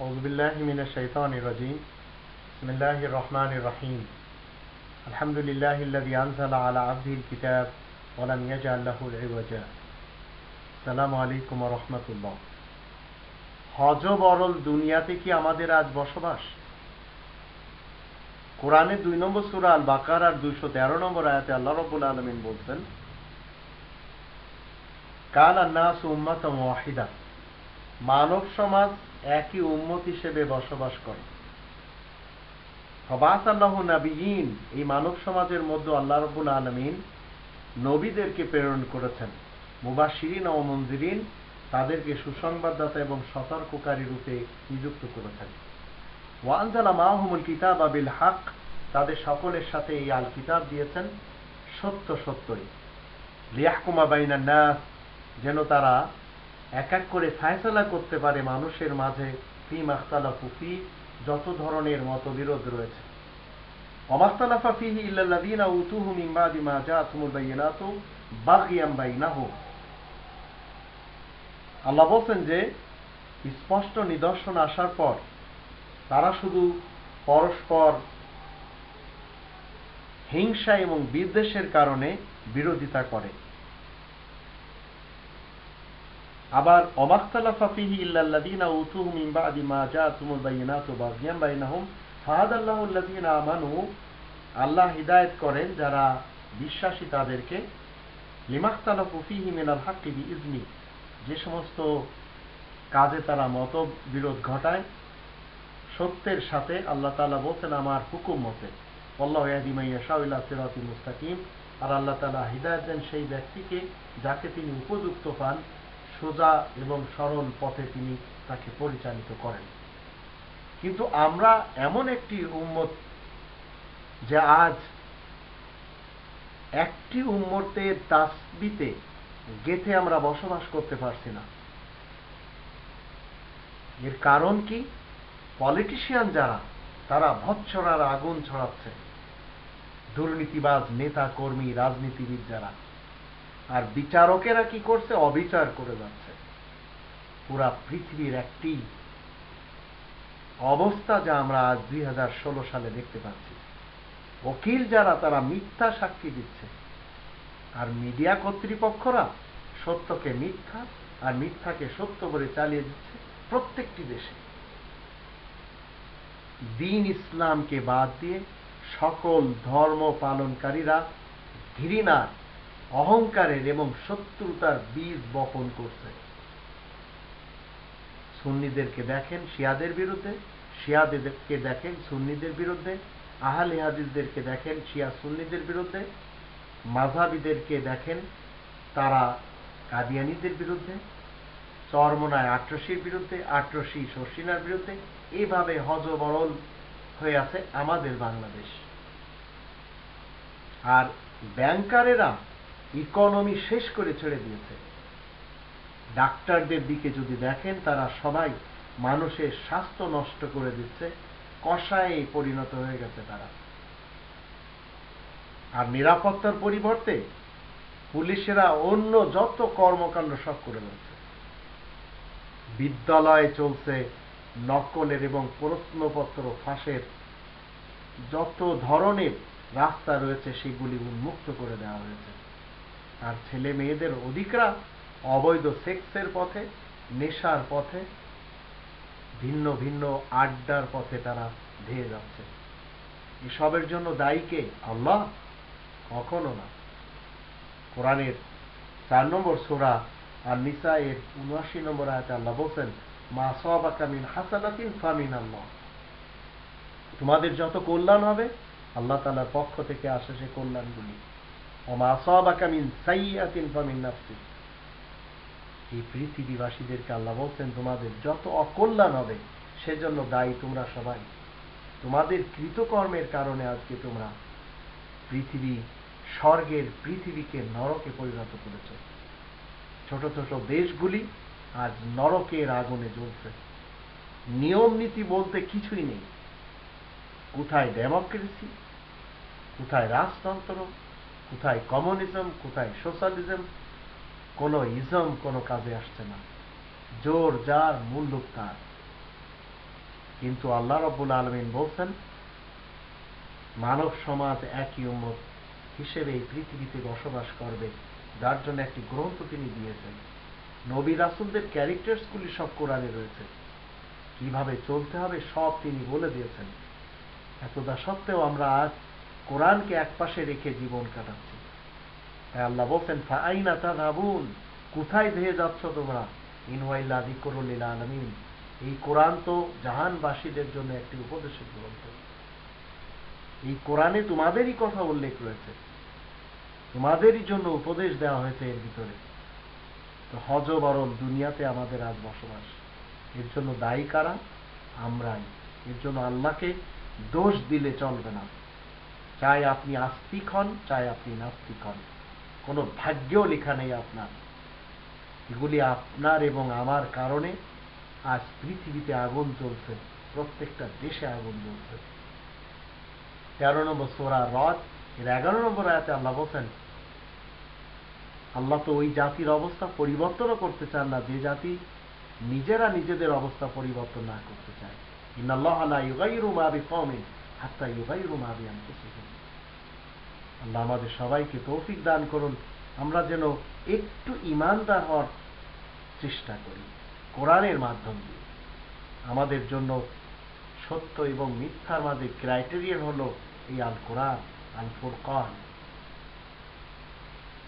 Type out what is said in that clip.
أعوذ بالله من الشيطان الرجيم بسم الله الرحمن الرحيم الحمد لله الذي أنزل على عبده الكتاب ولم يجعل له عوجا السلام عليكم ورحمة الله হজ বরল দুনিয়াতে কি আমাদের আজ বসবাস কোরআনের দুই নম্বর সুরা আল বাকার আর দুইশো তেরো নম্বর আয়াতে আল্লাহ রবুল আলমিন বলছেন কাল আন্নাস উম্মাত ওয়াহিদা মানব সমাজ একই উম্মত হিসেবে বসবাস করে। হবাস আল্লাহ নাবিয়ীন এই মানব সমাজের মধ্যে আল্লাহ রবুল আলমিন নবীদেরকে প্রেরণ করেছেন। মুবাশিরিন ও মন্দিরিন তাদেরকে সুসংবাদদাতা এবং সতর্ককারী রূপে নিযুক্ত করেছেন। ওয়ানজালা মাহমুল কিতাব আবিল হাক, তাদের সকলের সাথে এই আল কিতাব দিয়েছেন সত্য সত্যই। লিয়াহকুমা বাইনা নাস, যেন তারা এক এক করে ফায়সালা করতে পারে মানুষের মাঝে, ফি মাখতালা ফুফি যত ধরনের মতবিরোধ রয়েছে। অমাখতালাফা ফিহি উতুহু মিন বাদি মা জাআতুমুল বাগিয়াম আল্লাহ যে, স্পষ্ট নিদর্শন আসার পর তারা শুধু পরস্পর হিংসা এবং বিদ্বেষের কারণে বিরোধিতা করে। আবার ইল্লাল্লাযীনা উতুহু মিন বাদি মা জাআতুমুল বাগিয়াম বাইনাহুম আমানু, আল্লাহ হিদায়েত করেন যারা বিশ্বাসী তাদেরকে হাক্কি বিইজনি যে সমস্ত কাজে তারা মত বিরোধ ঘটায়, সত্যের সাথে আল্লাহ তালা বলছেন, আমার হুকুম মতে, আল্লাহ ইয়াদিমাইয়া সিরাতি মুস্তাকিম, আর আল্লাহ তালা হৃদায়ত দেন সেই ব্যক্তিকে যাকে তিনি উপযুক্ত পান সোজা এবং সরল পথে তিনি তাকে পরিচালিত করেন। কিন্তু আমরা এমন একটি উম্মত যে আজ একটি উম্মতের তাসবিতে গেথে আমরা বসবাস করতে পারছি না। এর কারণ কি? পলিটিশিয়ান যারা, তারা ভৎসরার আগুন ছড়াচ্ছে। দুর্নীতিবাজ নেতা, কর্মী, রাজনীতিবিদ যারা আর বিচারকেরা কি করছে? অবিচার করে যাচ্ছে। পুরা পৃথিবীর একটি অবস্থা যা আমরা আজ দুই হাজার ষোলো সালে দেখতে পাচ্ছি। ওকিল যারা, তারা মিথ্যা সাক্ষী দিচ্ছে। আর মিডিয়া কর্তৃপক্ষরা সত্যকে মিথ্যা আর মিথ্যাকে সত্য বলে চালিয়ে দিচ্ছে প্রত্যেকটি দেশে। দিন ইসলামকে বাদ দিয়ে সকল ধর্ম পালনকারীরা ঘৃণার অহংকারের এবং শত্রুতার বীজ বপন করছে। সুন্নিদেরকে দেখেন শিয়াদের বিরুদ্ধে, শিয়াদেরকে দেখেন সুন্নিদের বিরুদ্ধে, আহলে হাদিসদেরকে দেখেন শিয়া সুন্নিদের বিরুদ্ধে মাঝাবিদেরকে দেখেন তারা কাদিয়ানিদের বিরুদ্ধে, চরমনায় আট্রসির বিরুদ্ধে, আট্রসি শর্ষিনার বিরুদ্ধে এইভাবে হজবরল হয়ে আছে আমাদের বাংলাদেশ। আর ব্যাংকারেরা ইকোনমি শেষ করে ছেড়ে দিয়েছে। ডাক্তারদের দিকে যদি দেখেন, তারা সবাই মানুষের স্বাস্থ্য নষ্ট করে দিচ্ছে কষায় পরিণত হয়ে গেছে তারা। আর নিরাপত্তার পরিবর্তে পুলিশেরা অন্য যত কর্মকাণ্ড সব করে রয়েছে বিদ্যালয়ে চলছে নকলের এবং প্রশ্নপত্র ফাঁসের। যত ধরনের রাস্তা রয়েছে, সেগুলি উন্মুক্ত করে দেওয়া হয়েছে। আর ছেলে মেয়েদের অধিকরা অবৈধ সেক্সের পথে, নেশার পথে, ভিন্ন ভিন্ন আড্ডার পথে তারা ধেয়ে যাচ্ছে। এসবের জন্য দায়ীকে আল্লাহ? কখনো না। কোরআনের চার নম্বর সোরা আর নিসা এর উনআশি নম্বর আয়াতে আল্লাহ বলছেন, মা সবাকা মিন হাসানাতিন ফামিন আল্লাহ তোমাদের যত কল্যাণ হবে, আল্লাহ তালার পক্ষ থেকে আসে সে কল্যাণগুলি। অমা সবাকা মিন সাইয়াতিন ফামিন নাফসি এই পৃথিবীবাসীদেরকে আল্লাহ বলছেন, তোমাদের যত অকল্যাণ হবে, সেজন্য দায়ী তোমরা সবাই। তোমাদের কৃতকর্মের কারণে আজকে তোমরা পৃথিবী, স্বর্গের পৃথিবীকে নরকে পরিণত করেছ। ছোট ছোট দেশগুলি আজ নরকের আগুনে জ্বলছে। নিয়ম নীতি বলতে কিছুই নেই। কোথায় ডেমোক্রেসি? কোথায় রাজতন্ত্র কোথায় কমিউনিজম, কোথায় সোশ্যালিজম, কোনো ইজম, কোনো কাজে আসছে না। জোর যার মূল্য তার। কিন্তু আল্লাহ রব্বুল আলমিন বলছেন, মানব সমাজ একই উম্মত হিসেবে এই পৃথিবীতে বসবাস করবে, যার জন্য একটি গ্রন্থ তিনি দিয়েছেন। নবী রাসুলদের ক্যারেক্টার্সগুলি সব কোরআনে রয়েছে। কীভাবে চলতে হবে সব তিনি বলে দিয়েছেন। এতটা সত্ত্বেও আমরা আজ কোরআনকে একপাশে রেখে জীবন কাটাচ্ছি। তাই আল্লাহ বলছেন ফাইনা তাযাবুন কোথায় ধেয়ে যাচ্ছ তোমরা? ইনওয়াইল্লা যিকরুল লিল আলামিন। এই কোরআন তো জাহানবাসীদের জন্য একটি উপদেশের গ্রন্থ এই কোরআনে তোমাদেরই কথা উল্লেখ রয়েছে। তোমাদেরই জন্য উপদেশ দেওয়া হয়েছে এর ভিতরে। তো হজ বরং দুনিয়াতে আমাদের আজ বসবাস। এর জন্য দায়ী কারা? আমরাই। এর জন্য আল্লাহকে দোষ দিলে চলবে না। চাই আপনি আস্তিক হন চাই আপনি নাস্তিক হন কোনো ভাগ্যও লেখা নেই আপনার। এগুলি আপনার এবং আমার কারণে আজ পৃথিবীতে আগুন চলছে প্রত্যেকটা দেশে আগুন জ্বলছে। তেরো নম্বর সোরা রথ এর এগারো নম্বর আয়াতে আল্লাহ বলছেন, আল্লাহ তো ওই জাতির অবস্থা পরিবর্তনও করতে চান না, যে জাতি নিজেরা নিজেদের অবস্থা পরিবর্তন না করতে চায়। ইন্নাল্লাহ লা ইউগাইরু মা বিকওমিন। হাত্তা ইউগাইরু মা বিআনফুসিহিম আল্লাহ আমাদের সবাইকে তৌফিক দান করুন। আমরা যেন একটু ইমানদার হওয়ার চেষ্টা করি, কোরআনের মাধ্যম দিয়ে। আমাদের জন্য সত্য এবং মিথ্যার মাঝে ক্রাইটেরিয়ান হলো এই আল কোরআন আল ফুরকান